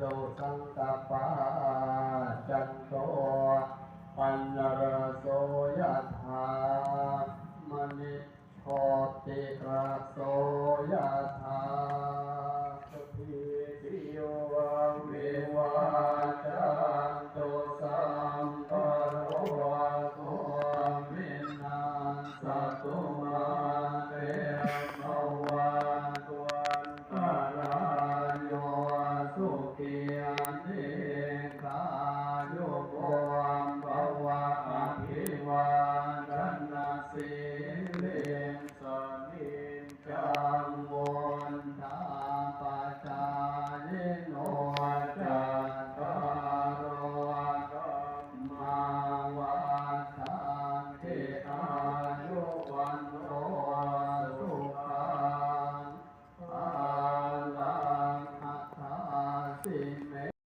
ตุสังกปาจันโตปัญญรโสยถามณิโชติระโสยถาสุขีติโยวิวาจันตุสัมปโรโกวินาสตุม ยุโกมภวะอภิวาทนาสิเลสนิจังวนตาปัจจายโนจัตตารโธัมมาวันตันติอายุวันโนสุขังอาลังอัฏฐาสิเม